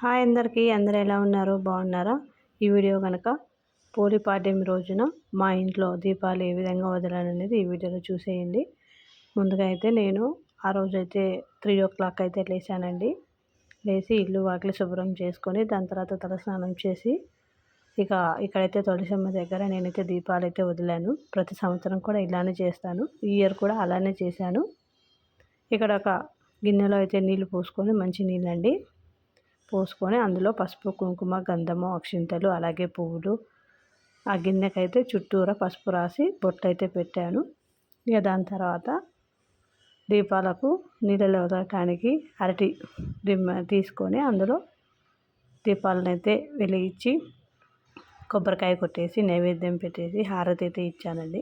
Hi అందరికీ అందరు ఎలా ఉన్నారు? బాగున్నారా? ఈ వీడియో కనుక పోలి పాడ్యం రోజున మా ఇంట్లో దీపాలు ఏ విధంగా వదలాలనేది ఈ వీడియోలో చూసేయండి. ముందుగా అయితే నేను ఆ రోజైతే త్రీ ఓ క్లాక్ అయితే లేచానండి. లేచి ఇల్లు వాకిలి శుభ్రం చేసుకొని దాని తర్వాత తలస్నానం చేసి ఇక ఇక్కడైతే తులసమ్మ దగ్గర నేనైతే దీపాలు అయితే వదిలాను. ప్రతి సంవత్సరం కూడా ఇలానే చేస్తాను. ఈ ఇయర్ కూడా అలానే చేశాను. ఇక్కడ ఒక గిన్నెలో అయితే నీళ్ళు పోసుకొని మంచి నీళ్ళండి. పోసుకొని అందులో పసుపు కుంకుమ గంధము అక్షింతలు అలాగే పువ్వులు ఆ గిన్నెకైతే చుట్టూరా పసుపు రాసి బొట్టయితే పెట్టాను. ఇక దాని తర్వాత దీపాలకు నీళ్ళలో వదలటానికి అరటి దిమ్మ తీసుకొని అందులో దీపాలనైతే వెలిగించి కొబ్బరికాయ కొట్టేసి నైవేద్యం పెట్టేసి హారతి అయితే ఇచ్చానండి.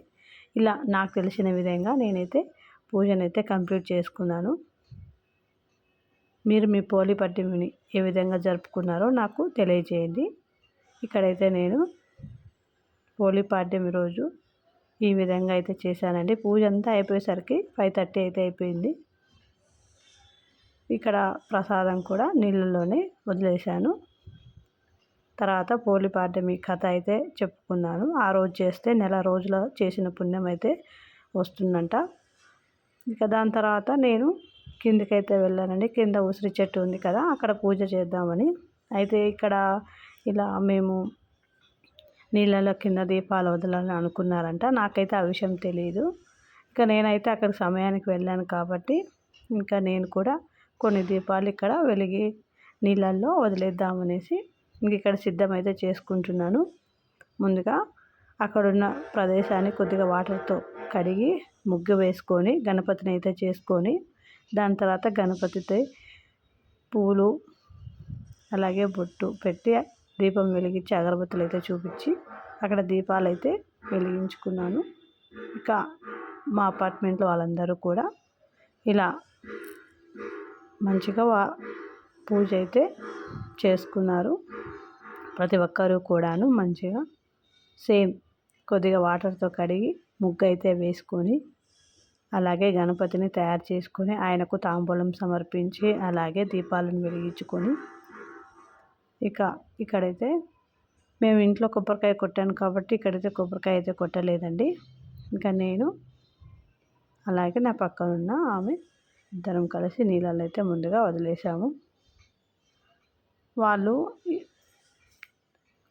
ఇలా నాకు తెలిసిన విధంగా నేనైతే పూజనైతే కంప్లీట్ చేసుకున్నాను. మీరు మీ పోలి పట్టిమిని ఏ విధంగా జరుపుకున్నారో నాకు తెలియజేయండి ఇక్కడైతే నేను పోలి పాడ్యమి రోజు ఈ విధంగా అయితే చేశానండి. పూజ అంతా అయిపోయేసరికి ఫైవ్ థర్టీ అయితే అయిపోయింది. ఇక్కడ ప్రసాదం కూడా నీళ్ళలోనే వదిలేశాను. తర్వాత పోలి పాడ్యమి కథ అయితే చెప్పుకున్నాను. ఆ రోజు చేస్తే నెల రోజుల చేసిన పుణ్యం అయితే వస్తుందంట. ఇక దాని తర్వాత నేను కిందకైతే వెళ్ళానండి. కింద ఉసిరి చెట్టు ఉంది కదా అక్కడ పూజ చేద్దామని. అయితే ఇక్కడ ఇలా మేము నీళ్ళలో కింద దీపాలు వదలాలని అనుకున్నారంట. నాకైతే ఆ విషయం తెలియదు ఇంకా నేనైతే అక్కడ సమయానికి వెళ్ళాను కాబట్టి ఇంకా నేను కూడా కొన్ని దీపాలు ఇక్కడ వెలిగి నీళ్ళల్లో వదిలేద్దామనేసి ఇంక ఇక్కడ సిద్ధమైతే చేసుకుంటున్నాను. ముందుగా అక్కడున్న ప్రదేశాన్ని కొద్దిగా వాటర్తో కడిగి ముగ్గు వేసుకొని గణపతిని అయితే చేసుకొని దాని తర్వాత గణపతితో పూలు అలాగే బొట్టు పెట్టి దీపం వెలిగించి అగరబత్తులు అయితే చూపించి అక్కడ దీపాలు అయితే వెలిగించుకున్నాను. ఇక మా అపార్ట్మెంట్లో వాళ్ళందరూ కూడా ఇలా మంచిగా వా పూజ అయితే చేసుకున్నారు. ప్రతి ఒక్కరూ కూడాను మంచిగా సేమ్ కొద్దిగా వాటర్తో కడిగి ముగ్గు అయితే వేసుకొని అలాగే గణపతిని తయారు చేసుకొని ఆయనకు తాంబూలం సమర్పించి అలాగే దీపాలను వెలిగించుకొని ఇక ఇక్కడైతే మేము ఇంట్లో కొబ్బరికాయ కొట్టాను కాబట్టి ఇక్కడైతే కొబ్బరికాయ అయితే కొట్టలేదండి. ఇంకా నేను అలాగే నా పక్కన ఉన్న ఆమె ఇద్దరం కలిసి నీళ్ళలో అయితే ముందుగా వదిలేసాము వాళ్ళు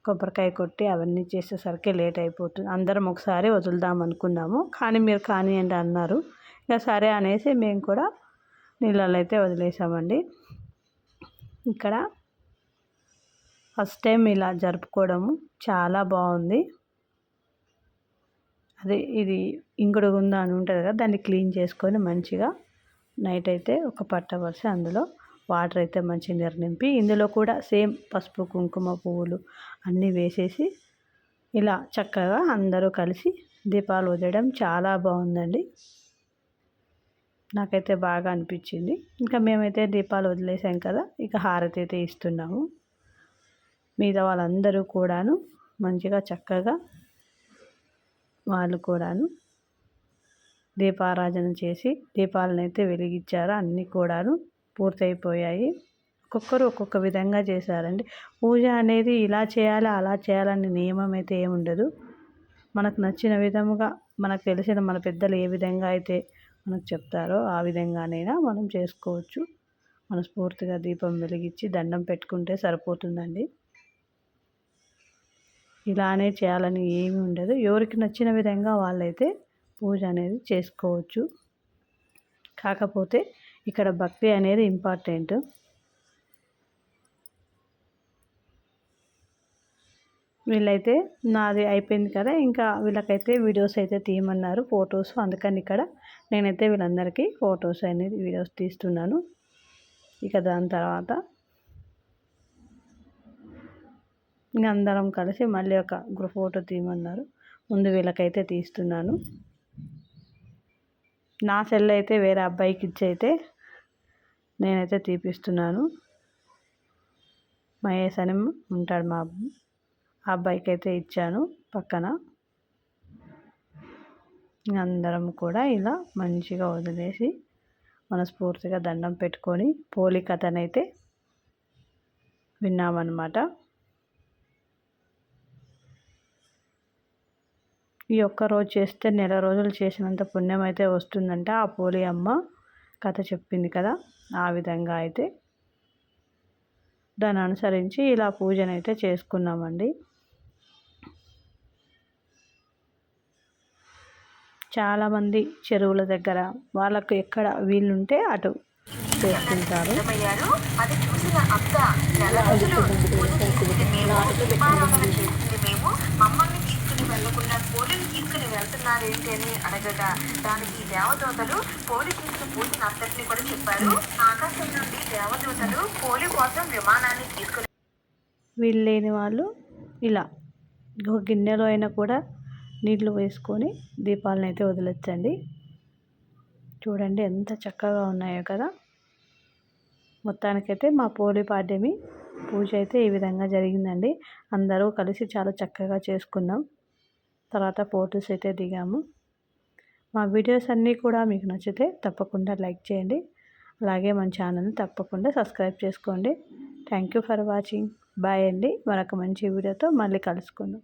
కొబ్బరికాయ కొట్టి అవన్నీ చేసేసరికి లేట్ అయిపోతుంది. అందరం ఒకసారి వదులుదాం అనుకున్నాము. కానీ మీరు కానీ అండి అన్నారు. ఇక సరే అనేసి మేము కూడా నీళ్ళలో అయితే వదిలేసామండి. ఇక్కడ ఫస్ట్ టైం ఇలా జరుపుకోవడము చాలా బాగుంది. అదే ఇది ఇంకుడు గుంద అని ఉంటుంది కదా దాన్ని క్లీన్ చేసుకొని మంచిగా నైట్ అయితే ఒక పట్ట పరిచి అందులో వాటర్ అయితే మంచిగా నింపి ఇందులో కూడా సేమ్ పసుపు కుంకుమ పువ్వులు అన్నీ వేసేసి ఇలా చక్కగా అందరూ కలిసి దీపాలు వదిలేయడం చాలా బాగుందండి. నాకైతే బాగా అనిపించింది. ఇంకా మేమైతే దీపాలు వదిలేసాం కదా ఇక హారతి అయితే ఇస్తున్నాము. మిగతా వాళ్ళందరూ కూడాను మంచిగా చక్కగా వాళ్ళు కూడాను దీపారాధన చేసి దీపాలను అయితే వెలిగించారు అన్నీ కూడాను. పూర్తయిపోయాయి. ఒక్కొక్కరు ఒక్కొక్క విధంగా చేశారండి. పూజ అనేది ఇలా చేయాలి అలా చేయాలని నియమం అయితే ఏముండదు. మనకు నచ్చిన విధముగా మనకు తెలిసిన మన పెద్దలు ఏ విధంగా అయితే మనకు చెప్తారో ఆ విధంగానైనా మనం చేసుకోవచ్చు. మనస్ఫూర్తిగా దీపం వెలిగించి దండం పెట్టుకుంటే సరిపోతుందండి. ఇలానే చేయాలని ఏమీ ఉండదు. ఎవరికి నచ్చిన విధంగా వాళ్ళైతే పూజ అనేది చేసుకోవచ్చు. కాకపోతే ఇక్కడ భక్తి అనేది ఇంపార్టెంట్. వీళ్ళైతే నాది అయిపోయింది కదా ఇంకా వీళ్ళకైతే వీడియోస్ అయితే తీయమన్నారు ఫొటోస్. అందుకని ఇక్కడ నేనైతే వీళ్ళందరికీ ఫొటోస్ అనేది వీడియోస్ తీస్తున్నాను. ఇక దాని తర్వాత ఇంకా అందరం కలిసి మళ్ళీ ఒక గ్రూప్ ఫోటో తీయమన్నారు. ముందు వీళ్ళకైతే తీస్తున్నాను. నా సెల్ అయితే వేరే అబ్బాయికి ఇచ్చి అయితే నేనైతే తీపిస్తున్నాను. మహేష్ అని ఉంటాడు మా ఆ అబ్బాయికి అయితే ఇచ్చాను పక్కన. అందరం కూడా ఇలా మంచిగా వదిలేసి మనస్ఫూర్తిగా దండం పెట్టుకొని పోలి కథనైతే విన్నామన్నమాట. ఈ ఒక్క రోజు చేస్తే నెల రోజులు చేసినంత పుణ్యం అయితే వస్తుందంట ఆ పోలి అమ్మ. కథ చెప్పింది కదా ఆ విధంగా అయితే దాన్ని అనుసరించి ఇలా పూజనైతే చేసుకున్నామండి. చాలామంది చెరువుల దగ్గర వాళ్ళకు ఎక్కడ వీళ్ళుంటే అటు చేసుకుంటారు. అది ఏంటి మేము తీసుకుని అని అడగగా దానికి దేవదూతలు పోలి చేసిన కూడా చెప్పారు. ఆకాశం నుండి దేవదూతలు పోలి కోసం విమానాన్ని తీసుకుని వీళ్ళు లేని వాళ్ళు ఇలా ఒక గిన్నెలో అయినా కూడా నీళ్ళు వేసుకొని దీపాలను అయితే వదిలొచ్చండి. చూడండి ఎంత చక్కగా ఉన్నాయో కదా. మొత్తానికైతే మా పోలి పాడ్యమి పూజ అయితే ఈ విధంగా జరిగిందండి. అందరూ కలిసి చాలా చక్కగా చేసుకున్నాం. తర్వాత ఫొటోస్ అయితే దిగాము. మా వీడియోస్ అన్నీ కూడా మీకు నచ్చితే తప్పకుండా లైక్ చేయండి. అలాగే మన ఛానల్ని తప్పకుండా సబ్స్క్రైబ్ చేసుకోండి. Thank you for watching bye అండి. మరొక మంచి వీడియోతో మళ్ళీ కలుసుకుందాం.